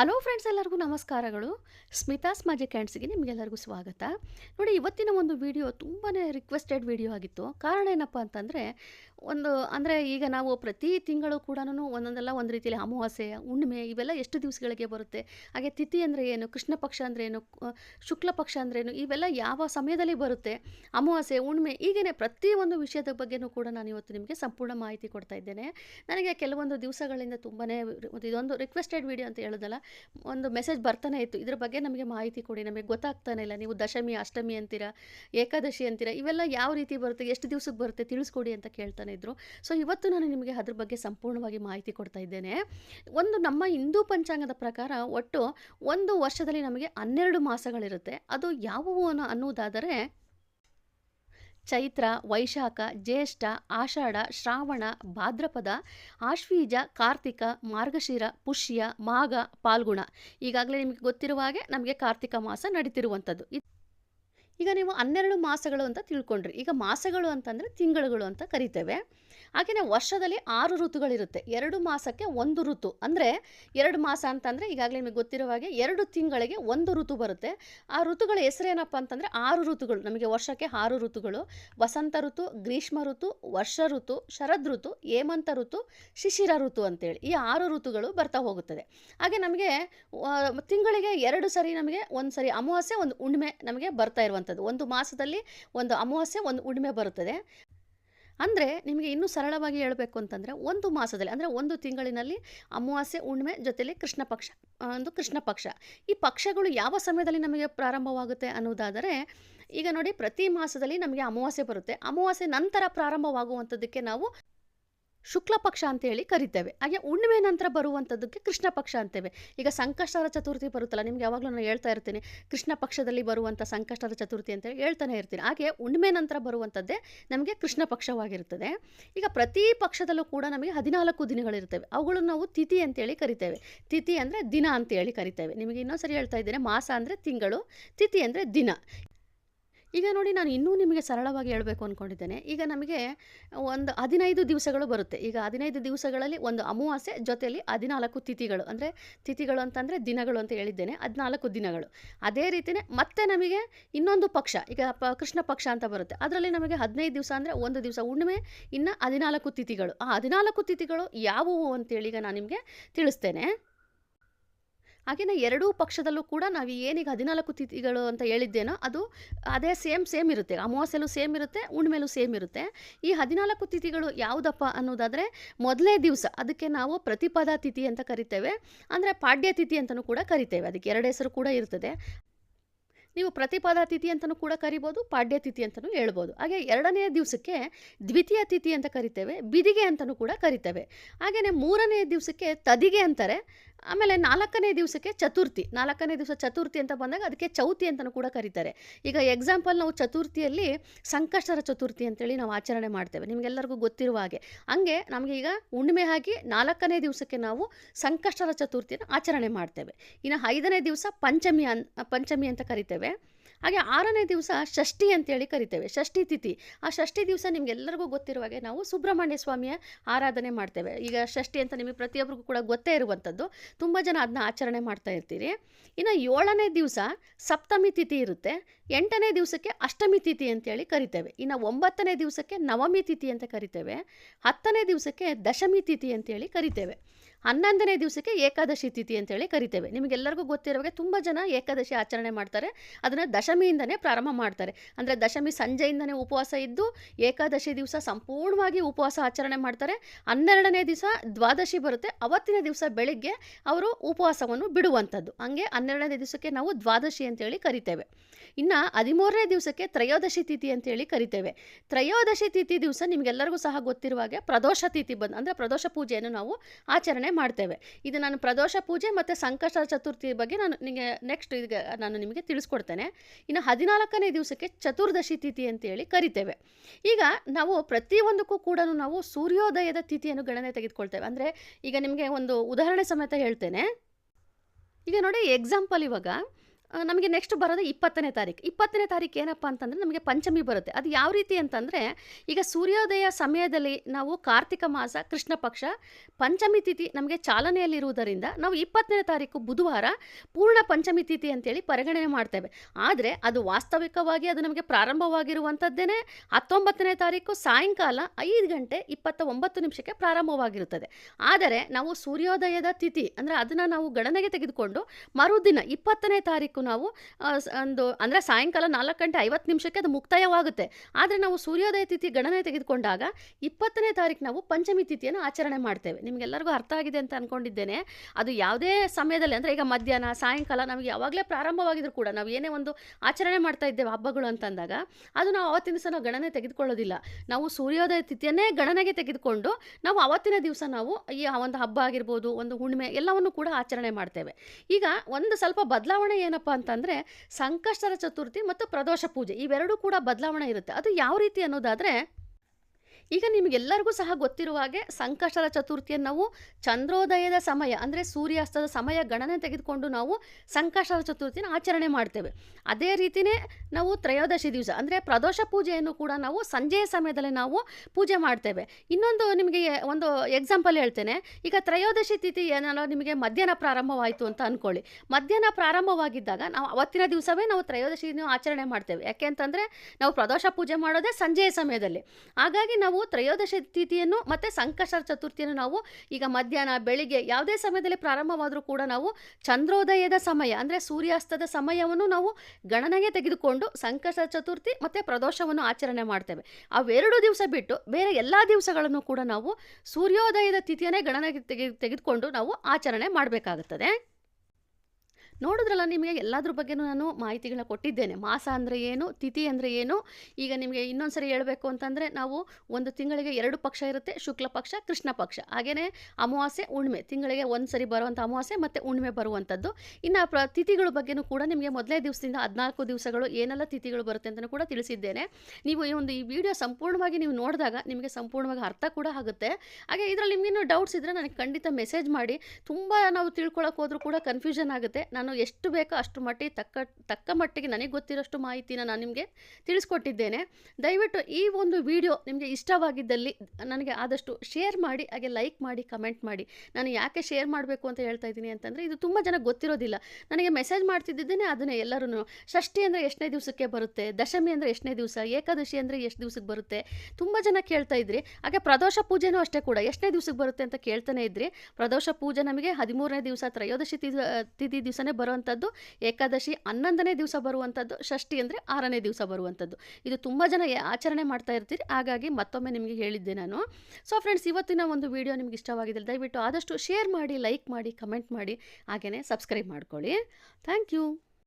Hello friends, ಎಲ್ಲರಿಗೂ ನಮಸ್ಕಾರಗಳು. Smitha's magic ಕ್ಯಾಂಡ್ಸ್ಗೆ ನಿಮಗೆಲ್ಲರಿಗೂ ಸ್ವಾಗತ. ನೋಡಿ, ಇವತ್ತಿನ ಒಂದು ವಿಡಿಯೋ ತುಂಬಾ ರಿಕ್ವೆಸ್ಟೆಡ್ ವಿಡಿಯೋ ಆಗಿತ್ತು. ಕಾರಣ ಏನಪ್ಪ ಅಂತಂದರೆ, ಒಂದು ಅಂದರೆ ಈಗ ನಾವು ಪ್ರತಿ ತಿಂಗಳು ಕೂಡ ಒಂದೊಂದಲ್ಲ ಒಂದು ರೀತಿಯಲ್ಲಿ ಅಮಾವಾಸ್ಯೆ, ಹುಣ್ಣಿಮೆ ಇವೆಲ್ಲ ಎಷ್ಟು ದಿವಸಗಳಿಗೆ ಬರುತ್ತೆ? ಹಾಗೆ ತಿಥಿ ಅಂದರೆ ಏನು, ಕೃಷ್ಣ ಪಕ್ಷ ಅಂದರೆ ಏನು ಶುಕ್ಲ ಪಕ್ಷ ಅಂದ್ರೇನು ಇವೆಲ್ಲ ಯಾವ ಸಮಯದಲ್ಲಿ ಬರುತ್ತೆ? ಅಮಾವಾಸ್ಯೆ, ಹುಣ್ಣಿಮೆ ಪ್ರತಿ ಪ್ರತಿಯೊಂದು ವಿಷಯದ ಬಗ್ಗೆನೂ ಕೂಡ ನಾನು ಇವತ್ತು ನಿಮಗೆ ಸಂಪೂರ್ಣ ಮಾಹಿತಿ ಕೊಡ್ತಾ ಇದ್ದೇನೆ. ನನಗೆ ಕೆಲವೊಂದು ದಿವಸಗಳಿಂದ ತುಂಬಾ ಇದೊಂದು ರಿಕ್ವೆಸ್ಟೆಡ್ ವಿಡಿಯೋ ಅಂತ ಹೇಳೋದಲ್ಲ ಒಂದು ಮೆಸೇಜ್ ಬರ್ತಾನೆ ಇತ್ತು. ಇದ್ರ ಬಗ್ಗೆ ನಮಗೆ ಮಾಹಿತಿ ಕೊಡಿ. ನಮಗೆ ಗೊತ್ತಾಗ್ತಾನೆ ಇಲ್ಲ. ನೀವು ದಶಮಿ, ಅಷ್ಟಮಿ ಅಂತೀರಾ, ಏಕಾದಶಿ ಅಂತೀರಾ, ಇವೆಲ್ಲ ಯಾವ ರೀತಿ ಬರುತ್ತೆ, ಎಷ್ಟು ದಿವಸಕ್ಕೆ ಬರುತ್ತೆ ತಿಳಿಸ್ಕೊಡಿ ಅಂತ ಕೇಳ್ತಾನೆ ಇದ್ರು. ಸೊ ಇವತ್ತು ನಾನು ನಿಮಗೆ ಅದ್ರ ಬಗ್ಗೆ ಸಂಪೂರ್ಣವಾಗಿ ಮಾಹಿತಿ ಕೊಡ್ತಾ ಇದ್ದೇನೆ. ಒಂದು ನಮ್ಮ ಹಿಂದೂ ಪಂಚಾಂಗದ ಪ್ರಕಾರ ಒಟ್ಟು ಒಂದು ವರ್ಷದಲ್ಲಿ ನಮಗೆ ಹನ್ನೆರಡು ಮಾಸಗಳಿರುತ್ತೆ. ಅದು ಯಾವುವು ಅನ್ನೋದಾದರೆ ಚೈತ್ರ, ವೈಶಾಖ, ಜ್ಯೇಷ್ಠ, ಆಷಾಢ, ಶ್ರಾವಣ, ಭಾದ್ರಪದ, ಆಶ್ವೀಜ, ಕಾರ್ತಿಕ, ಮಾರ್ಗಶಿರ, ಪುಷ್ಯ, ಮಾಘ ಪಾಲ್ಗುಣ. ಈಗಾಗಲೇ ನಿಮಗೆ ಗೊತ್ತಿರುವ ಹಾಗೆ ನಮಗೆ ಕಾರ್ತಿಕ ಮಾಸ ನಡೀತಿರುವಂಥದ್ದು. ಈಗ ನೀವು ಹನ್ನೆರಡು ಮಾಸಗಳು ಅಂತ ತಿಳ್ಕೊಂಡ್ರಿ. ಈಗ ಮಾಸಗಳು ಅಂತಂದರೆ ತಿಂಗಳುಗಳು ಅಂತ ಕರಿತೇವೆ. ಹಾಗೆಯೇ ವರ್ಷದಲ್ಲಿ ಆರು ಋತುಗಳಿರುತ್ತೆ. ಎರಡು ಮಾಸಕ್ಕೆ ಒಂದು ಋತು. ಅಂದರೆ ಎರಡು ಮಾಸ ಅಂತಂದರೆ ಈಗಾಗಲೇ ನಿಮಗೆ ಗೊತ್ತಿರುವ ಹಾಗೆ ಎರಡು ತಿಂಗಳಿಗೆ ಒಂದು ಋತು ಬರುತ್ತೆ. ಆ ಋತುಗಳ ಹೆಸರೇನಪ್ಪ ಅಂತಂದರೆ ಆರು ಋತುಗಳು. ನಮಗೆ ವರ್ಷಕ್ಕೆ ಆರು ಋತುಗಳು. ವಸಂತ ಋತು, ಗ್ರೀಷ್ಮ ಋತು, ವರ್ಷ ಋತು, ಶರದ್ ಋತು, ಹೇಮಂತ ಋತು, ಶಿಶಿರ ಋತು ಅಂತೇಳಿ ಈ ಆರು ಋತುಗಳು ಬರ್ತಾ ಹೋಗುತ್ತದೆ. ಹಾಗೆ ನಮಗೆ ತಿಂಗಳಿಗೆ ಎರಡು ಸರಿ ನಮಗೆ ಒಂದು ಸರಿ ಅಮಾವಾಸ್ಯೆ, ಒಂದು ಹುಣ್ಣಿಮೆ ನಮಗೆ ಬರ್ತಾ ಒಂದು ಮಾಸದಲ್ಲಿ ಒಂದು ಅಮಾವಾಸ್ಯೆ ಒಂದು ಹುಣ್ಣಿಮೆ ಬರುತ್ತದೆ. ಅಂದರೆ ನಿಮಗೆ ಇನ್ನೂ ಸರಳವಾಗಿ ಹೇಳಬೇಕು ಅಂತಂದರೆ ಒಂದು ಮಾಸದಲ್ಲಿ, ಅಂದರೆ ಒಂದು ತಿಂಗಳಿನಲ್ಲಿ ಅಮಾವಾಸ್ಯೆ, ಹುಣ್ಣಿಮೆ ಜೊತೆಯಲ್ಲಿ ಕೃಷ್ಣ ಪಕ್ಷ ಒಂದು ಕೃಷ್ಣ ಪಕ್ಷ. ಈ ಪಕ್ಷಗಳು ಯಾವ ಸಮಯದಲ್ಲಿ ನಮಗೆ ಪ್ರಾರಂಭವಾಗುತ್ತೆ ಅನ್ನೋದಾದರೆ, ಈಗ ನೋಡಿ ಪ್ರತಿ ಮಾಸದಲ್ಲಿ ನಮಗೆ ಅಮಾವಾಸ್ಯೆ ಬರುತ್ತೆ. ಅಮಾವಾಸ್ಯೆ ನಂತರ ಪ್ರಾರಂಭವಾಗುವಂಥದ್ದಕ್ಕೆ ನಾವು ಶುಕ್ಲ ಪಕ್ಷ ಅಂತೇಳಿ ಕರಿತೇವೆ. ಹಾಗೆ ಹುಣ್ಣಿಮೆ ನಂತರ ಬರುವಂಥದ್ದಕ್ಕೆ ಕೃಷ್ಣ ಪಕ್ಷ ಅಂತೇವೆ. ಈಗ ಸಂಕಷ್ಟರ ಚತುರ್ಥಿ ಬರುತ್ತಲ್ಲ, ನಿಮ್ಗೆ ಯಾವಾಗಲೂ ನಾನು ಹೇಳ್ತಾ ಇರ್ತೀನಿ, ಕೃಷ್ಣ ಪಕ್ಷದಲ್ಲಿ ಬರುವಂಥ ಸಂಕಷ್ಟದ ಚತುರ್ಥಿ ಅಂತ ಹೇಳ್ತಾನೆ ಇರ್ತೀನಿ. ಹಾಗೆ ಹುಣ್ಣಿಮೆ ನಂತರ ಬರುವಂಥದ್ದೇ ನಮಗೆ ಕೃಷ್ಣ ಪಕ್ಷವಾಗಿರುತ್ತದೆ ಈಗ ಪ್ರತಿ ಪಕ್ಷದಲ್ಲೂ ಕೂಡ ನಮಗೆ ಹದಿನಾಲ್ಕು ದಿನಗಳಿರ್ತವೆ. ಅವುಗಳನ್ನು ನಾವು ತಿಥಿ ಅಂತೇಳಿ ಕರಿತೇವೆ. ತಿಥಿ ಅಂದರೆ ದಿನ ಅಂತೇಳಿ ಕರಿತೇವೆ. ನಿಮಗೆ ಇನ್ನೊಂದ್ಸರಿ ಹೇಳ್ತಾ ಇದ್ದೇನೆ, ಮಾಸ ಅಂದರೆ ತಿಂಗಳು, ತಿಥಿ ಅಂದರೆ ದಿನ. ಈಗ ನೋಡಿ ನಾನು ಇನ್ನೂ ನಿಮಗೆ ಸರಳವಾಗಿ ಹೇಳಬೇಕು ಅಂದ್ಕೊಂಡಿದ್ದೇನೆ ಈಗ ನಮಗೆ ಒಂದು ಹದಿನೈದು ದಿವಸಗಳು ಬರುತ್ತೆ. ಈಗ ಹದಿನೈದು ದಿವಸಗಳಲ್ಲಿ ಒಂದು ಅಮಾವಾಸ್ಯೆ ಜೊತೆಯಲ್ಲಿ ಹದಿನಾಲ್ಕು ತಿಥಿಗಳು, ಅಂದರೆ ತಿಥಿಗಳು ಅಂತಂದರೆ ದಿನಗಳು ಅಂತ ಹೇಳಿದ್ದೇನೆ, ಹದಿನಾಲ್ಕು ದಿನಗಳು. ಅದೇ ರೀತಿಯೇ ಮತ್ತೆ ನಮಗೆ ಇನ್ನೊಂದು ಪಕ್ಷ, ಈಗ ಪ ಕೃಷ್ಣ ಪಕ್ಷ ಅಂತ ಬರುತ್ತೆ. ಅದರಲ್ಲಿ ನಮಗೆ ಹದಿನೈದು ದಿವಸ ಅಂದರೆ ಒಂದು ದಿವಸ ಹುಣ್ಣಿಮೆ, ಇನ್ನು ಹದಿನಾಲ್ಕು ತಿಥಿಗಳು. ಆ ಹದಿನಾಲ್ಕು ತಿಥಿಗಳು ಯಾವುವು ಅಂತೇಳಿ ಈಗ ನಾನು ನಿಮಗೆ ತಿಳಿಸ್ತೇನೆ. ಹಾಗೆಯೇ ಎರಡೂ ಪಕ್ಷದಲ್ಲೂ ಕೂಡ ನಾವು ಏನೀಗ ಹದಿನಾಲ್ಕು ತಿಥಿಗಳು ಅಂತ ಹೇಳಿದ್ದೇನೋ ಅದು ಅದೇ ಸೇಮ್ ಸೇಮ್ ಇರುತ್ತೆ. ಅಮಾವಾಸ್ಯೆಲೂ ಸೇಮ್ ಇರುತ್ತೆ ಹುಣ್ಣಿಮೆಲೂ ಸೇಮ್ ಇರುತ್ತೆ. ಈ ಹದಿನಾಲ್ಕು ತಿಥಿಗಳು ಯಾವುದಪ್ಪ ಅನ್ನೋದಾದರೆ ಮೊದಲೇ ದಿವಸ, ಅದಕ್ಕೆ ನಾವು ಪ್ರತಿಪದ ತಿಥಿ ಅಂತ ಕರಿತೇವೆ. ಅಂದರೆ ಪಾಡ್ಯ ತಿಥಿ ಅಂತಲೂ ಕೂಡ ಕರಿತೇವೆ. ಅದಕ್ಕೆ ಎರಡು ಹೆಸರು ಕೂಡ ಇರ್ತದೆ. ನೀವು ಪ್ರತಿಪದ ತಿಥಿ ಅಂತಲೂ ಕೂಡ ಕರಿಬೋದು, ಪಾಡ್ಯ ತಿಥಿ ಅಂತಲೂ ಹೇಳ್ಬೋದು. ಹಾಗೆ ಎರಡನೆಯ ದಿವಸಕ್ಕೆ ದ್ವಿತೀಯ ತಿಥಿ ಅಂತ ಕರಿತೇವೆ, ಬಿದಿಗೆ ಅಂತಲೂ ಕೂಡ ಕರಿತೇವೆ. ಹಾಗೆಯೇ ಮೂರನೇ ದಿವಸಕ್ಕೆ ತದಿಗೆ ಅಂತಾರೆ. ಆಮೇಲೆ ನಾಲ್ಕನೇ ದಿವಸಕ್ಕೆ ಚತುರ್ಥಿ. ನಾಲ್ಕನೇ ದಿವಸ ಚತುರ್ಥಿ ಅಂತ ಬಂದಾಗ ಅದಕ್ಕೆ ಚೌತಿ ಅಂತಲೂ ಕೂಡ ಕರೀತಾರೆ. ಈಗ ಎಕ್ಸಾಂಪಲ್ ನಾವು ಚತುರ್ಥಿಯಲ್ಲಿ ಸಂಕಷ್ಟರ ಚತುರ್ಥಿ ಅಂತೇಳಿ ನಾವು ಆಚರಣೆ ಮಾಡ್ತೇವೆ. ನಿಮಗೆಲ್ಲರಿಗೂ ಗೊತ್ತಿರುವ ಹಾಗೆ. ಹಂಗೆ ನಮಗೆ ಈಗ ಹುಣ್ಣಿಮೆ ಆಗಿ ನಾಲ್ಕನೇ ದಿವಸಕ್ಕೆ ನಾವು ಸಂಕಷ್ಟರ ಚತುರ್ಥಿಯನ್ನು ಆಚರಣೆ ಮಾಡ್ತೇವೆ. ಇನ್ನು ಐದನೇ ದಿವಸ ಪಂಚಮಿ ಅನ್, ಪಂಚಮಿ ಅಂತ ಕರಿತೇವೆ. ಹಾಗೆ ಆರನೇ ದಿವಸ ಷಷ್ಠಿ ಅಂತೇಳಿ ಕರಿತೇವೆ. ಷಷ್ಠಿ ತಿಥಿ. ಆ ಷಷ್ಠಿ ದಿವಸ ನಿಮಗೆಲ್ಲರಿಗೂ ಗೊತ್ತಿರುವ ಹಾಗೆ ನಾವು ಸುಬ್ರಹ್ಮಣ್ಯ ಸ್ವಾಮಿಯ ಆರಾಧನೆ ಮಾಡ್ತೇವೆ. ಈಗ ಷಷ್ಠಿ ಅಂತ ನಿಮಗೆ ಪ್ರತಿಯೊಬ್ಬರಿಗೂ ಕೂಡ ಗೊತ್ತೇ ಇರುವಂಥದ್ದು ತುಂಬ ಜನ ಅದನ್ನ ಆಚರಣೆ ಮಾಡ್ತಾ ಇರ್ತೀರಿ. ಇನ್ನು ಏಳನೇ ದಿವಸ ಸಪ್ತಮಿ ತಿಥಿ ಇರುತ್ತೆ. ಎಂಟನೇ ದಿವಸಕ್ಕೆ ಅಷ್ಟಮಿ ತಿಥಿ ಅಂತೇಳಿ ಕರಿತೇವೆ. ಇನ್ನು ಒಂಬತ್ತನೇ ದಿವಸಕ್ಕೆ ನವಮಿ ತಿಥಿ ಅಂತ ಕರಿತೇವೆ. ಹತ್ತನೇ ದಿವಸಕ್ಕೆ ದಶಮಿ ತಿಥಿ ಅಂತೇಳಿ ಕರಿತೇವೆ. ಹನ್ನೊಂದನೇ ದಿವಸಕ್ಕೆ ಏಕಾದಶಿ ತಿಥಿ ಅಂತೇಳಿ ಕರಿತೇವೆ. ನಿಮಗೆಲ್ಲರಿಗೂ ಗೊತ್ತಿರುವಾಗೆ ತುಂಬ ಜನ ಏಕಾದಶಿ ಆಚರಣೆ ಮಾಡ್ತಾರೆ. ಅದನ್ನು ದಶಮಿಯಿಂದನೇ ಪ್ರಾರಂಭ ಮಾಡ್ತಾರೆ. ಅಂದರೆ ದಶಮಿ ಸಂಜೆಯಿಂದನೇ ಉಪವಾಸ ಇದ್ದು ಏಕಾದಶಿ ದಿವಸ ಸಂಪೂರ್ಣವಾಗಿ ಉಪವಾಸ ಆಚರಣೆ ಮಾಡ್ತಾರೆ. ಹನ್ನೆರಡನೇ ದಿವಸ ದ್ವಾದಶಿ ಬರುತ್ತೆ. ಅವತ್ತಿನ ದಿವಸ ಬೆಳಿಗ್ಗೆ ಅವರು ಉಪವಾಸವನ್ನು ಬಿಡುವಂಥದ್ದು ಹಂಗೆ ಹನ್ನೆರಡನೇ ದಿವಸಕ್ಕೆ ನಾವು ದ್ವಾದಶಿ ಅಂತೇಳಿ ಕರಿತೇವೆ. ಇನ್ನು ಹದಿಮೂರನೇ ದಿವಸಕ್ಕೆ ತ್ರಯೋದಶಿ ತಿಥಿ ಅಂತೇಳಿ ಕರಿತೇವೆ. ತ್ರಯೋದಶಿ ತಿಥಿ ದಿವಸ ನಿಮಗೆಲ್ಲರಿಗೂ ಸಹ ಗೊತ್ತಿರುವ ಹಾಗೆ ಪ್ರದೋಷ ತಿಥಿ ಬಂದು, ಅಂದರೆ ಪ್ರದೋಷ ಪೂಜೆಯನ್ನು ನಾವು ಆಚರಣೆ ಮಾಡ್ತೇವೆ. ಇದು ನಾನು ಪ್ರದೋಷ ಪೂಜೆ ಮತ್ತು ಸಂಕಷ್ಟ ಚತುರ್ಥಿ ಬಗ್ಗೆ ನಾನು ನಿಮಗೆ ನೆಕ್ಸ್ಟ್ ಈಗ ನಾನು ನಿಮಗೆ ತಿಳಿಸ್ಕೊಡ್ತೇನೆ. ಇನ್ನು ಹದಿನಾಲ್ಕನೇ ದಿವಸಕ್ಕೆ ಚತುರ್ದಶಿ ತಿಥಿ ಅಂತೇಳಿ ಕರಿತೇವೆ. ಈಗ ನಾವು ಪ್ರತಿಯೊಂದಕ್ಕೂ ಕೂಡ ನಾವು ಸೂರ್ಯೋದಯದ ತಿಥಿಯನ್ನು ಗಣನೆ ತೆಗೆದುಕೊಳ್ತೇವೆ. ಅಂದರೆ ಈಗ ನಿಮಗೆ ಒಂದು ಉದಾಹರಣೆ ಸಮೇತ ಹೇಳ್ತೇನೆ. ಈಗ ನೋಡಿ ಎಕ್ಸಾಂಪಲ್ ಇವಾಗ. ನಮಗೆ ನೆಕ್ಸ್ಟ್ ಬರೋದು ಇಪ್ಪತ್ತನೇ ತಾರೀಕು. ಇಪ್ಪತ್ತನೇ ತಾರೀಕು ಏನಪ್ಪ ಅಂತಂದರೆ ನಮಗೆ ಪಂಚಮಿ ಬರುತ್ತೆ. ಅದು ಯಾವ ರೀತಿ ಅಂತಂದರೆ ಈಗ ಸೂರ್ಯೋದಯ ಸಮಯದಲ್ಲಿ ನಾವು ಕಾರ್ತಿಕ ಮಾಸ, ಕೃಷ್ಣ ಪಕ್ಷ, ಪಂಚಮಿ ತಿಥಿ ನಮಗೆ ಚಾಲನೆಯಲ್ಲಿರುವುದರಿಂದ ನಾವು ಇಪ್ಪತ್ತನೇ ತಾರೀಕು ಬುಧವಾರ ಪೂರ್ಣ ಪಂಚಮಿ ತಿಥಿ ಅಂತೇಳಿ ಪರಿಗಣನೆ ಮಾಡ್ತೇವೆ. ಆದರೆ ಅದು ವಾಸ್ತವಿಕವಾಗಿ ಅದು ನಮಗೆ ಪ್ರಾರಂಭವಾಗಿರುವಂಥದ್ದೇ ಹತ್ತೊಂಬತ್ತನೇ ತಾರೀಕು ಸಾಯಂಕಾಲ ಐದು ಗಂಟೆ ಇಪ್ಪತ್ತ ಒಂಬತ್ತು ನಿಮಿಷಕ್ಕೆ ಪ್ರಾರಂಭವಾಗಿರುತ್ತದೆ. ಆದರೆ ನಾವು ಸೂರ್ಯೋದಯದ ತಿಥಿ ಅಂದರೆ ಅದನ್ನು ನಾವು ಗಣನೆಗೆ ತೆಗೆದುಕೊಂಡು ಮರುದಿನ ಇಪ್ಪತ್ತನೇ ತಾರೀಕು ನಾವು. ಒಂದು ಅಂದರೆ ಸಾಯಂಕಾಲ ನಾಲ್ಕು ಗಂಟೆ ಐವತ್ತು ನಿಮಿಷಕ್ಕೆ ಅದು ಮುಕ್ತಾಯವಾಗುತ್ತೆ. ಆದರೆ ನಾವು ಸೂರ್ಯೋದಯ ತಿಥಿ ಗಣನೆ ತೆಗೆದುಕೊಂಡಾಗ ಇಪ್ಪತ್ತನೇ ತಾರೀಕು ನಾವು ಪಂಚಮಿ ತಿಥಿಯನ್ನು ಆಚರಣೆ ಮಾಡ್ತೇವೆ. ನಿಮಗೆಲ್ಲರಿಗೂ ಅರ್ಥ ಆಗಿದೆ ಅಂತ ಅಂದ್ಕೊಂಡಿದ್ದೇನೆ ಅದು ಯಾವುದೇ ಸಮಯದಲ್ಲಿ, ಅಂದರೆ ಈಗ ಮಧ್ಯಾಹ್ನ, ಸಾಯಂಕಾಲ ನಮಗೆ ಯಾವಾಗಲೇ ಪ್ರಾರಂಭವಾಗಿದ್ರು ಕೂಡ ನಾವು ಏನೇ ಒಂದು ಆಚರಣೆ ಮಾಡ್ತಾ ಇದ್ದೇವೆ ಹಬ್ಬಗಳು ಅಂತಂದಾಗ, ಅದು ನಾವು ಅವತ್ತಿನ ದಿವಸ ನಾವು ಗಣನೆ ತೆಗೆದುಕೊಳ್ಳೋದಿಲ್ಲ. ನಾವು ಸೂರ್ಯೋದಯ ತಿಥಿಯನ್ನೇ ಗಣನೆಗೆ ತೆಗೆದುಕೊಂಡು ನಾವು ಅವತ್ತಿನ ದಿವಸ ನಾವು ಈ ಒಂದು ಹಬ್ಬ ಆಗಿರ್ಬೋದು, ಒಂದು ಹುಣ್ಣಿಮೆ ಎಲ್ಲವನ್ನು ಕೂಡ ಆಚರಣೆ ಮಾಡ್ತೇವೆ. ಈಗ ಒಂದು ಸ್ವಲ್ಪ ಬದಲಾವಣೆ ಏನಪ್ಪ ಅಂತಂದರೆ ಸಂಕಷ್ಟರ ಚತುರ್ಥಿ ಮತ್ತು ಪ್ರದೋಷ ಪೂಜೆ ಇವೆರಡೂ ಕೂಡ ಬದಲಾವಣೆ ಇರುತ್ತೆ. ಅದು ಯಾವ ರೀತಿ ಅನ್ನೋದಾದರೆ ಈಗ ನಿಮಗೆಲ್ಲರಿಗೂ ಸಹ ಗೊತ್ತಿರುವ ಹಾಗೆ ಸಂಕಷ್ಟದ ಚತುರ್ಥಿಯನ್ನು ನಾವು ಚಂದ್ರೋದಯದ ಸಮಯ, ಅಂದರೆ ಸೂರ್ಯಾಸ್ತದ ಸಮಯ ಗಣನೆ ತೆಗೆದುಕೊಂಡು ನಾವು ಸಂಕಷ್ಟದ ಚತುರ್ಥಿನ ಆಚರಣೆ ಮಾಡ್ತೇವೆ. ಅದೇ ರೀತಿಯೇ ನಾವು ತ್ರಯೋದಶಿ ದಿವಸ, ಅಂದರೆ ಪ್ರದೋಷ ಪೂಜೆಯನ್ನು ಕೂಡ ನಾವು ಸಂಜೆಯ ಸಮಯದಲ್ಲಿ ನಾವು ಪೂಜೆ ಮಾಡ್ತೇವೆ. ಇನ್ನೊಂದು ನಿಮಗೆ ಒಂದು ಎಕ್ಸಾಂಪಲ್ ಹೇಳ್ತೇನೆ. ಈಗ ತ್ರಯೋದಶಿ ತಿಥಿ ಏನಲ್ಲ ನಿಮಗೆ ಮಧ್ಯಾಹ್ನ ಪ್ರಾರಂಭವಾಯಿತು ಅಂತ ಅಂದ್ಕೊಳ್ಳಿ ಮಧ್ಯಾಹ್ನ ಪ್ರಾರಂಭವಾಗಿದ್ದಾಗ ನಾವು ಅವತ್ತಿನ ದಿವಸವೇ ನಾವು ತ್ರಯೋದಶಿನ ಆಚರಣೆ ಮಾಡ್ತೇವೆ. ಯಾಕೆ ಅಂತಂದರೆ ನಾವು ಪ್ರದೋಷ ಪೂಜೆ ಮಾಡೋದೇ ಸಂಜೆಯ ಸಮಯದಲ್ಲಿ. ಹಾಗಾಗಿ ನಾವು ತ್ರಯೋದಶಿ ತಿಥಿಯನ್ನು ಮತ್ತು ಸಂಕಷ್ಟ ಚತುರ್ಥಿಯನ್ನು ನಾವು ಈಗ ಮಧ್ಯಾಹ್ನ, ಬೆಳಿಗ್ಗೆ ಯಾವುದೇ ಸಮಯದಲ್ಲಿ ಪ್ರಾರಂಭವಾದರೂ ಕೂಡ ನಾವು ಚಂದ್ರೋದಯದ ಸಮಯ ಅಂದರೆ ಸೂರ್ಯಾಸ್ತದ ಸಮಯವನ್ನು ನಾವು ಗಣನೆಗೆ ತೆಗೆದುಕೊಂಡು ಸಂಕಷ್ಟ ಚತುರ್ಥಿ ಮತ್ತು ಪ್ರದೋಷವನ್ನು ಆಚರಣೆ ಮಾಡ್ತೇವೆ. ಅವೆರಡು ದಿವಸ ಬಿಟ್ಟು ಬೇರೆ ಎಲ್ಲ ದಿವಸಗಳನ್ನು ಕೂಡ ನಾವು ಸೂರ್ಯೋದಯದ ತಿಥಿಯನ್ನೇ ಗಣನೆಗೆ ತೆಗೆ, ತೆಗೆದುಕೊಂಡು ನಾವು ಆಚರಣೆ ಮಾಡಬೇಕಾಗುತ್ತದೆ. ನೋಡಿದ್ರಲ್ಲ ನಿಮಗೆ, ಎಲ್ಲದ್ರ ಬಗ್ಗೆನೂ ನಾನು ಮಾಹಿತಿಗಳನ್ನ ಕೊಟ್ಟಿದ್ದೇನೆ. ಮಾಸ ಅಂದರೆ ಏನು, ತಿಥಿ ಅಂದರೆ ಏನು, ಈಗ ನಿಮಗೆ ಇನ್ನೊಂದು ಸರಿ ಹೇಳಬೇಕು ಅಂತಂದರೆ ನಾವು ಒಂದು ತಿಂಗಳಿಗೆ ಎರಡು ಪಕ್ಷ ಇರುತ್ತೆ, ಶುಕ್ಲ ಪಕ್ಷ, ಕೃಷ್ಣ ಪಕ್ಷ. ಹಾಗೆಯೇ ಅಮಾವಾಸ್ಯೆ ಹುಣ್ಮೆ ತಿಂಗಳಿಗೆ ಒಂದು ಸರಿ ಬರುವಂಥ ಅಮಾವಾಸ್ಯೆ ಮತ್ತು ಹುಣ್ಮೆ ಬರುವಂಥದ್ದು ಇನ್ನು ಪ್ರ, ತಿಥಿಗಳ ಬಗ್ಗೆನೂ ಕೂಡ ನಿಮಗೆ ಮೊದಲೇ ದಿವಸದಿಂದ ಹದಿನಾಲ್ಕು ದಿವಸಗಳು ಏನೆಲ್ಲ ತಿಥಿಗಳು ಬರುತ್ತೆ ಅಂತಲೂ ಕೂಡ ತಿಳಿಸಿದ್ದೇನೆ. ನೀವು ಈ ಒಂದು ಈ ವಿಡಿಯೋ ಸಂಪೂರ್ಣವಾಗಿ ನೀವು ನೋಡಿದಾಗ ನಿಮಗೆ ಸಂಪೂರ್ಣವಾಗಿ ಅರ್ಥ ಕೂಡ ಆಗುತ್ತೆ. ಹಾಗೆ ಇದರಲ್ಲಿ ನಿಮಗೇನು ಡೌಟ್ಸ್ ಇದ್ದರೆ ನನಗೆ ಖಂಡಿತ ಮೆಸೇಜ್ ಮಾಡಿ. ತುಂಬ ನಾವು ತಿಳ್ಕೊಳ್ಳೋಕೆ ಹೋದರೂ ಕೂಡ ಕನ್ಫ್ಯೂಷನ್ ಆಗುತ್ತೆ. ನಾನು ಎಷ್ಟು ಬೇಕೋ ಅಷ್ಟು ಮಟ್ಟಿಗೆ ತಕ್ಕ ತಕ್ಕ ಮಟ್ಟಿಗೆ ನನಗೆ ಗೊತ್ತಿರೋಷ್ಟು ಮಾಹಿತಿನ ನಾನು ನಿಮಗೆ ತಿಳಿಸ್ಕೊಟ್ಟಿದ್ದೇನೆ. ದಯವಿಟ್ಟು ಈ ಒಂದು ವಿಡಿಯೋ ನಿಮಗೆ ಇಷ್ಟವಾಗಿದ್ದಲ್ಲಿ ನನಗೆ ಆದಷ್ಟು ಶೇರ್ ಮಾಡಿ, ಹಾಗೆ ಲೈಕ್ ಮಾಡಿ, ಕಮೆಂಟ್ ಮಾಡಿ. ನಾನು ಯಾಕೆ ಶೇರ್ ಮಾಡಬೇಕು ಅಂತ ಹೇಳ್ತಾ ಇದ್ದೀನಿ ಅಂತಂದರೆ, ಇದು ತುಂಬ ಜನ ಗೊತ್ತಿರೋದಿಲ್ಲ. ನನಗೆ ಮೆಸೇಜ್ ಮಾಡ್ತಿದ್ದೇನೆ ಅದನ್ನೇ ಎಲ್ಲರೂ ಷಷ್ಠಿ ಅಂದರೆ ಎಷ್ಟನೇ ದಿವಸಕ್ಕೆ ಬರುತ್ತೆ? ದಶಮಿ ಅಂದರೆ ಎಷ್ಟನೇ ದಿವಸ? ಏಕಾದಶಿ ಅಂದರೆ ಎಷ್ಟು ದಿವಸಕ್ಕೆ ಬರುತ್ತೆ? ತುಂಬ ಜನ ಕೇಳ್ತಾ ಇದ್ರಿ. ಹಾಗೆ ಪ್ರದೋಷ ಪೂಜೆನೂ ಅಷ್ಟೇ ಕೂಡ. ಎಷ್ಟನೇ ದಿವಸಕ್ಕೆ ಬರುತ್ತೆ ಅಂತ ಕೇಳ್ತಾನೆ ಇದ್ರಿ. ಪ್ರದೋಷ ಪೂಜೆ ನಮಗೆ ಹದಿಮೂರನೇ ದಿವಸ, ತ್ರಯೋದಶಿ ತಿಥಿ ದಿವಸನೇ ದಿವಸನೇ ಬರುವಂಥದ್ದು ಏಕಾದಶಿ ಹನ್ನೊಂದನೇ ದಿವಸ ಬರುವಂಥದ್ದು ಷಷ್ಠಿ ಅಂದರೆ ಆರನೇ ದಿವಸ ಬರುವಂಥದ್ದು ಇದು ತುಂಬ ಜನ ಆಚರಣೆ ಮಾಡ್ತಾ ಇರ್ತೀರಿ. ಹಾಗಾಗಿ ಮತ್ತೊಮ್ಮೆ ನಿಮಗೆ ಹೇಳಿದ್ದೆ ನಾನು. ಸೊ ಫ್ರೆಂಡ್ಸ್ ಇವತ್ತಿನ ಒಂದು ವಿಡಿಯೋ ನಿಮ್ಗೆ ಇಷ್ಟವಾಗಿದೆ ದಯವಿಟ್ಟು ಆದಷ್ಟು ಶೇರ್ ಮಾಡಿ ಲೈಕ್ ಮಾಡಿ ಕಮೆಂಟ್ ಮಾಡಿ ಹಾಗೆಯೇ ಸಬ್ಸ್ಕ್ರೈಬ್ ಮಾಡ್ಕೊಳ್ಳಿ. Thank you